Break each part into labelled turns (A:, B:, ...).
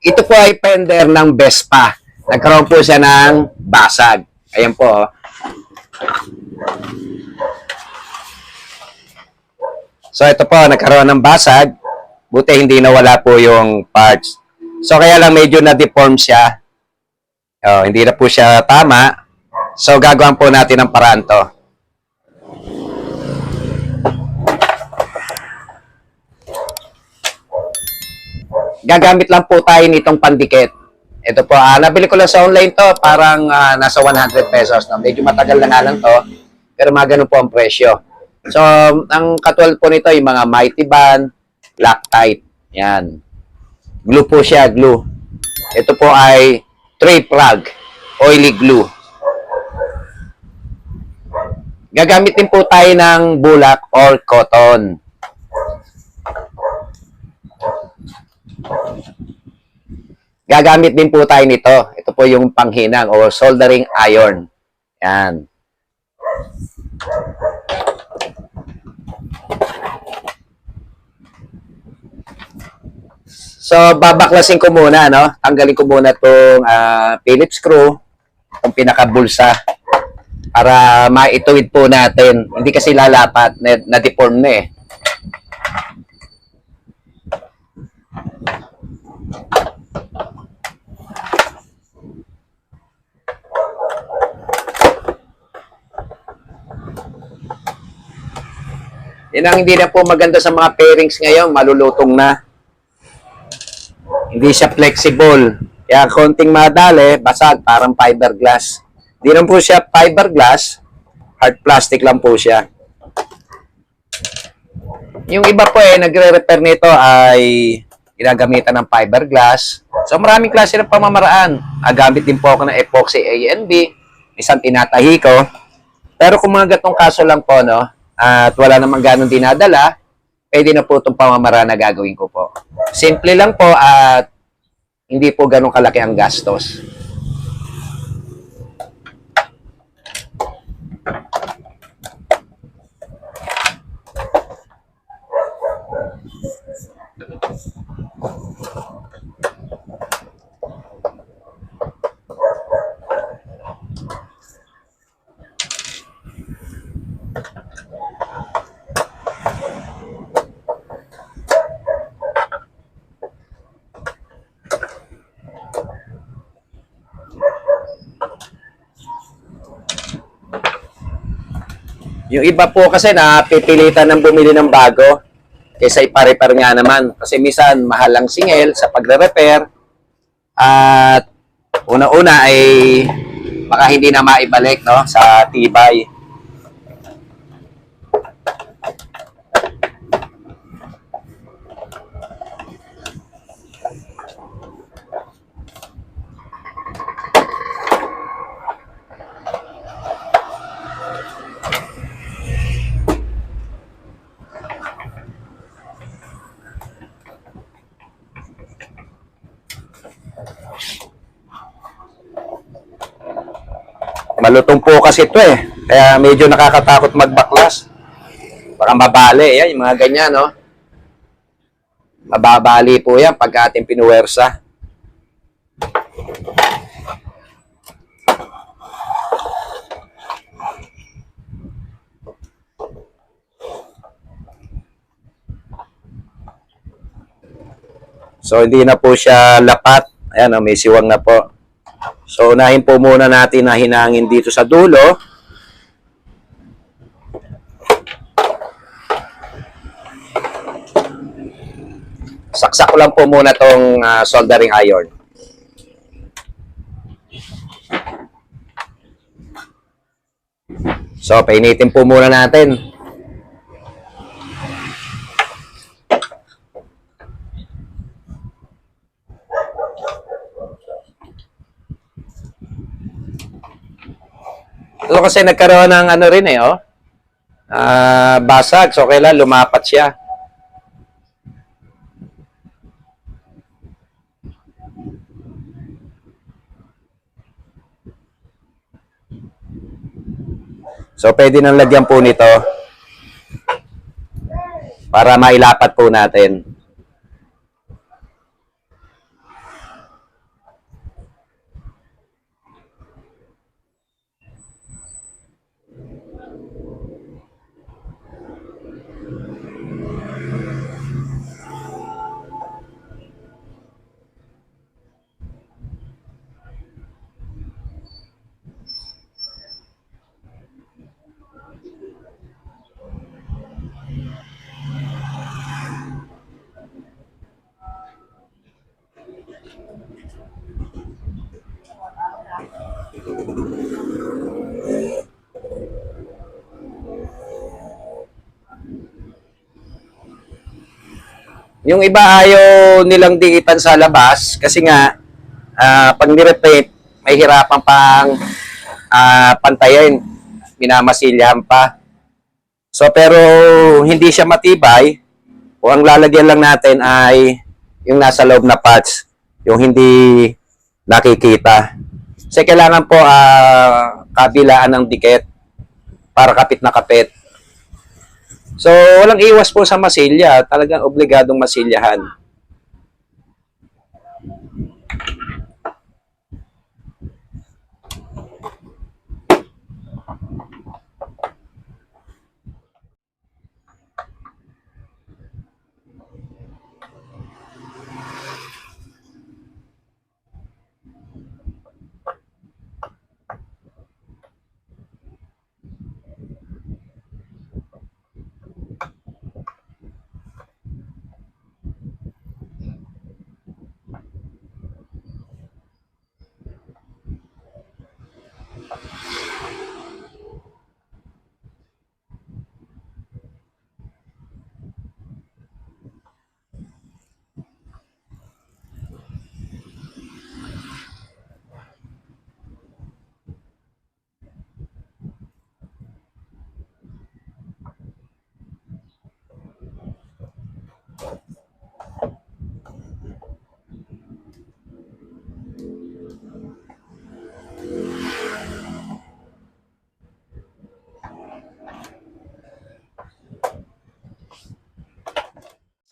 A: ito po ay fender ng Vespa. Nagkaroon po siya ng basag. Ayan po. oh. So ito po, nagkaroon ng basag. Buti hindi nawala po yung parts. So kaya lang medyo na-deform siya. Oh, hindi na po siya tama. So gagawin po natin ng paraan to. Gagamit lang po tayo nitong pandikit. Ito po, ah, nabili ko lang sa online to, parang ah, nasa 100 pesos. No? Medyo matagal na nga lang to, pero mga ganun po ang presyo. So, ang katulad po nito, yung mga Mighty Band, Loctite. Yan. Glue po siya, glue. Ito po ay tray plug, oily glue. Gagamit din po tayo ng bulak or cotton. Gagamit din po tayo nito. Ito po yung panghinang o soldering iron. Yan. So, babaklasin ko muna, no? Tanggalin ko muna itong Phillips screw, itong pinaka-bulsa, para maituwid po natin. Hindi kasi lalapat, na- na-deform na eh. Yan ang hindi na po maganda sa mga pairings ngayon, malulutong na. Hindi siya flexible. Kaya konting madali, basag, parang fiberglass. Hindi lang po siya fiberglass, hard plastic lang po siya. Yung iba po eh, nagre-repair nito ay ginagamitan ng fiberglass. So maraming klase ng pamamaraan. Ah, gamit din po ako ng epoxy A and B. Isang tinatahi ko. Pero kung mga gatong kaso lang po, no, at wala namang ganong dinadala, pwede na po itong pamamaraan na gagawin ko po. Simple lang po at hindi po ganong kalaki ang gastos. Yung iba po kasi na pipilitan ng bumili ng bago kaysa ipare-repair nga naman. Kasi minsan mahal ang singil sa pagre-repair at una-una ay baka hindi na maibalik no, sa tibay. Malutong po kasi ito eh. Kaya medyo nakakatakot magbaklas. Baka mabali. Yan, yung mga ganyan, no? Mababali po yan pag ating pinuwersa. So, hindi na po siya lapat. Ayan, oh, may siwang na po. So, unahin po muna natin na hinangin dito sa dulo. Saksak ko lang po muna tong ah, soldering iron. So, painitin po muna natin. Kasi nagkaroon ng ano rin eh, oh. Ah, basag. So, kailan lumapat siya. So, pwede nang lagyan po nito para mailapat po natin. Yung iba ayaw nilang diitan sa labas kasi nga ah, pag nirepaint, may hirapan pang ah, pantayin. Minamasilyahan pa. So pero hindi siya matibay. Kung ang lalagyan lang natin ay yung nasa loob na parts, yung hindi nakikita. Kasi kailangan po ah, kabilaan ng dikit para kapit na kapit. So, walang iwas po sa masilya. Talagang obligadong masilyahan.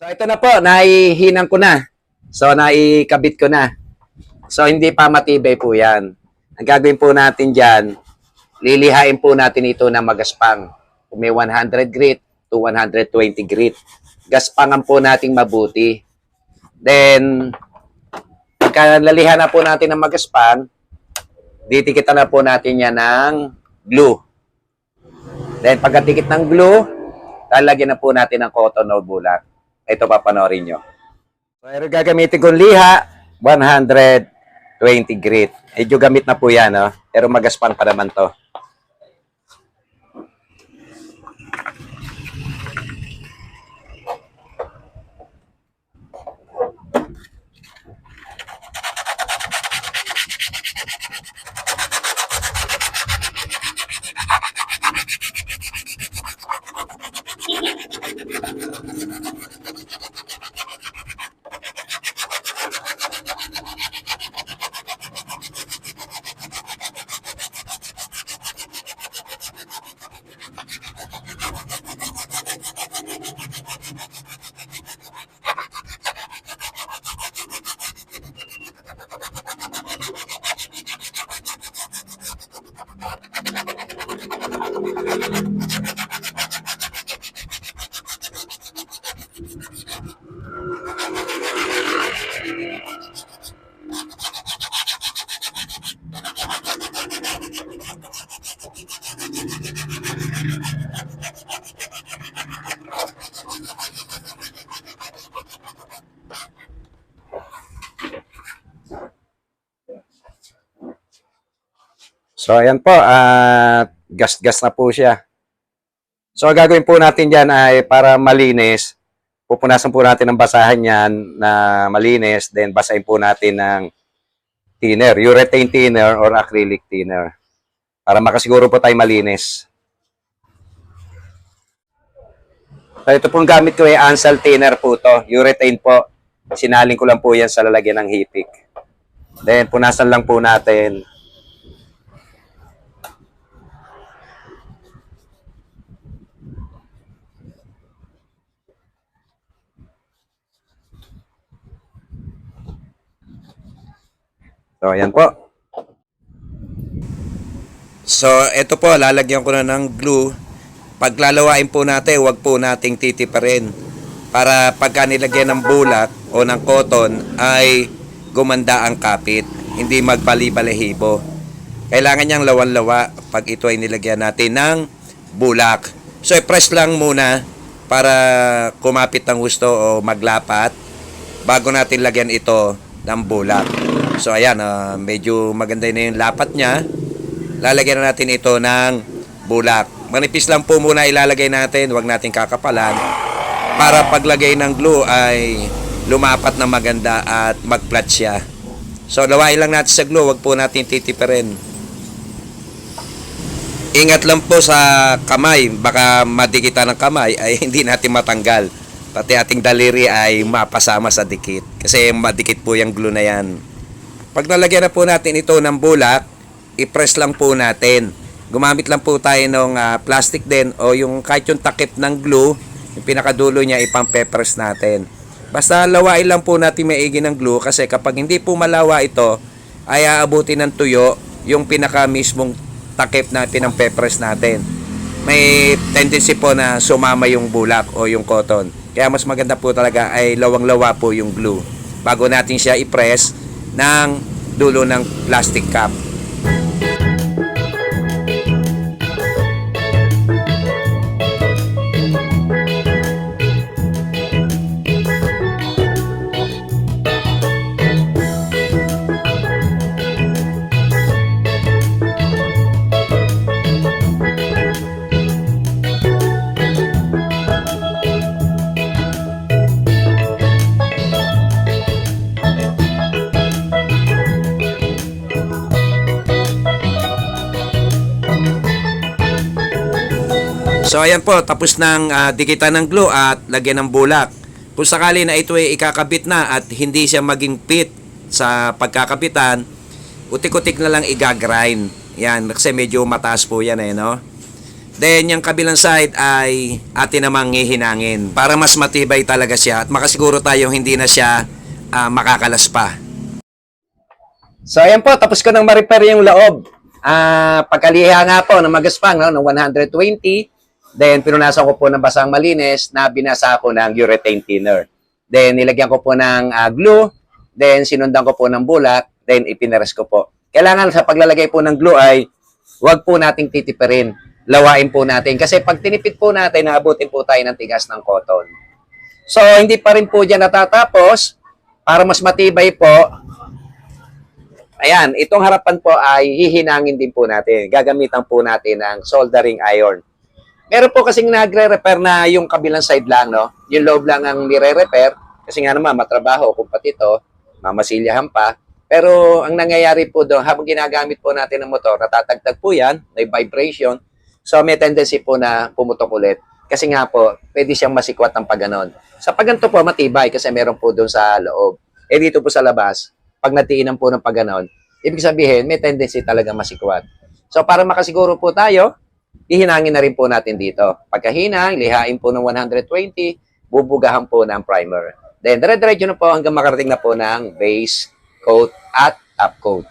A: Ito na po. Naihinang ko na. So, naikabit ko na. So, hindi pa matibay po yan. Ang gagawin po natin dyan, lilihain po natin ito na magaspang. Kung may 100 grit to 120 grit. Gaspangan po nating mabuti. Then, pagka nalihan na po natin ng magaspang, ditikitan na po natin yan ng glue. Then, pagkatikit ng glue, lalagyan na po natin ng cotton o bulak. Ito papanorin nyo. Ito gagamitin kong liha, 120 grit. Medyo gamit na po yan, no? pero magaspan pa naman to. Thank you. So, ayan po. At gas-gas na po siya. So, ang gagawin po natin dyan ay para malinis, pupunasan po natin ng basahan yan na malinis, then basahin po natin ng thinner, urethane thinner or acrylic thinner. Para makasiguro po tayo malinis. So, ito pong gamit ko ay Ansel thinner po to. Urethane po. Sinaling ko lang po yan sa lalagyan ng hitik. Then, punasan lang po natin. So, ayan po. So, ito po, lalagyan ko na ng glue. Paglalawain po natin, huwag po nating titiparin. Para pagka nilagyan ng bulak o ng cotton ay gumanda ang kapit. Hindi magpali-balahibo. Kailangan niyang lawan-lawa pag ito ay nilagyan natin ng bulak. So, i-press lang muna para kumapit ng gusto o maglapat bago natin lagyan ito ng bulak. So ayan, ah, medyo maganda na yung lapat niya. Lalagyan na natin ito ng bulak. Manipis lang po muna ilalagay natin, huwag natin kakapalan. Para paglagay ng glue ay lumapat na maganda at mag-flat siya. So lawain lang natin sa glue, huwag po natin titipirin. Ingat lang po sa kamay, baka madikitan ng kamay ay hindi natin matanggal. Pati ating daliri ay mapasama sa dikit. Kasi madikit po yung glue na yan. Pag nalagyan na po natin ito ng bulak, i-press lang po natin. Gumamit lang po tayo ng ah, plastic din o yung kahit yung takip ng glue, yung pinakadulo niya ipang-press natin. Basta lawain lang po natin maigi ng glue kasi kapag hindi po malawa ito, ay aabuti ng tuyo yung pinaka mismong takip na pinang-press natin. May tendency po na sumama yung bulak o yung cotton. Kaya mas maganda po talaga ay lawang-lawa po yung glue bago natin siya i-press ng dulo ng plastic cup. So ayan po, tapos ng ah, dikitan ng glue at lagyan ng bulak. Kung sakali na ito ay ikakabit na at hindi siya maging fit sa pagkakabitan, utik-utik na lang igagrind. Yan, kasi medyo mataas po yan eh, no? Then, yung kabilang side ay atin namang hihinangin para mas matibay talaga siya at makasiguro tayo hindi na siya ah, makakalas pa. So, ayan po, tapos ko nang ma-repair yung loob. Ah, pagkaliha nga po ng magaspang no, ng 120. Then, pinunasan ko po ng basang malinis na binasa ko ng urethane thinner. Then, nilagyan ko po ng ah, glue. Then, sinundan ko po ng bulak. Then, ipinares ko po. Kailangan sa paglalagay po ng glue ay huwag po nating titipirin. Lawain po natin. Kasi pag tinipid po natin, naabutin po tayo ng tigas ng cotton. So, hindi pa rin po dyan natatapos. Para mas matibay po, Ayan, itong harapan po ay hihinangin din po natin. Gagamitan po natin ng soldering iron. Meron po kasing nagre-repair na yung kabilang side lang, no? Yung loob lang ang nire-repair. Kasi nga naman, matrabaho kung pati ito, mamasilyahan pa. Pero ang nangyayari po doon, habang ginagamit po natin ang motor, natatagtag po yan, may vibration. So may tendency po na pumutok ulit. Kasi nga po, pwede siyang masikwat ng pagganon. Sa pagganto po, matibay kasi meron po doon sa loob. Eh dito po sa labas, pag natiinan po ng pagganon, ibig sabihin, may tendency talaga masikwat. So para makasiguro po tayo, ihinangin na rin po natin dito. Pagkahinang, lihain po ng 120, bubugahan po ng primer. Then, dire-diretso na po hanggang makarating na po ng base coat at top coat.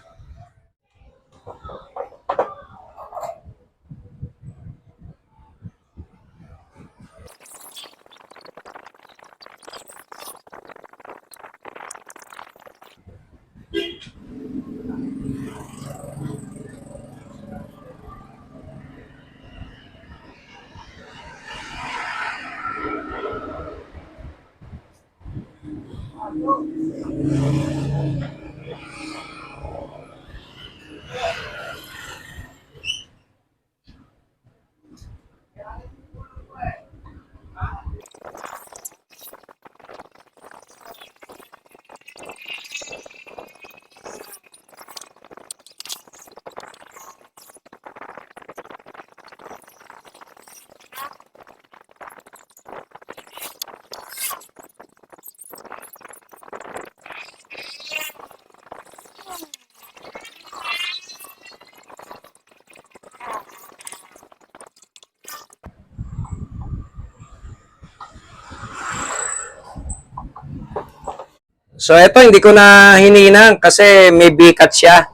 A: So ito hindi ko na hininang kasi may bikat siya.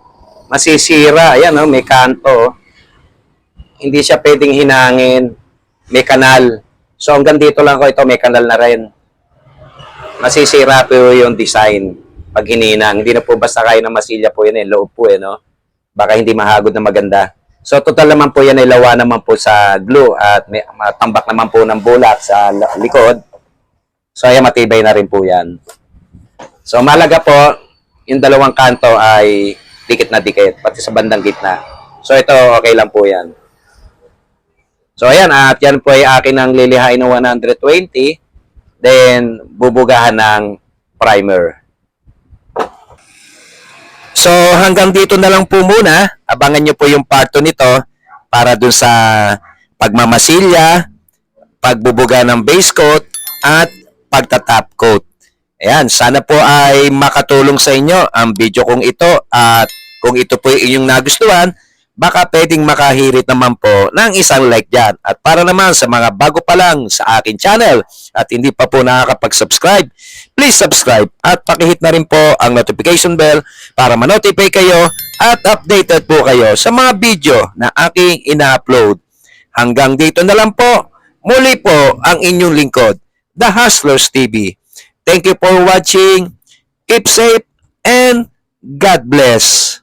A: Masisira. Ayan oh, may kanto. oh. Hindi siya pwedeng hinangin. May kanal. So hanggang dito lang ko ito may kanal na rin. Masisira po yung design pag hininang. Hindi na po basta kayo ng masilya po yun eh. Loob po eh no. Baka hindi mahagod na maganda. So total naman po yan ay lawa naman po sa glue at may matambak naman po ng bulak sa likod. So ayan matibay na rin po yan. So malaga po, yung dalawang kanto ay dikit na dikit, pati sa bandang gitna. So ito, okay lang po yan. So ayan, at yan po ay akin ang lilihain ng 120. Then, bubugahan ng primer. So hanggang dito na lang po muna. Abangan nyo po yung part 2 nito para dun sa pagmamasilya, pagbubuga ng base coat, at pagtatop coat. Ayan, sana po ay makatulong sa inyo ang video kong ito at kung ito po yung inyong nagustuhan, baka pwedeng makahirit naman po ng isang like dyan. At para naman sa mga bago pa lang sa akin channel at hindi pa po nakakapag-subscribe, please subscribe at pakihit na rin po ang notification bell para ma-notify kayo at updated po kayo sa mga video na aking ina-upload. Hanggang dito na lang po. Muli po ang inyong lingkod, The Hustlers TV. Thank you for watching. Keep safe and God bless.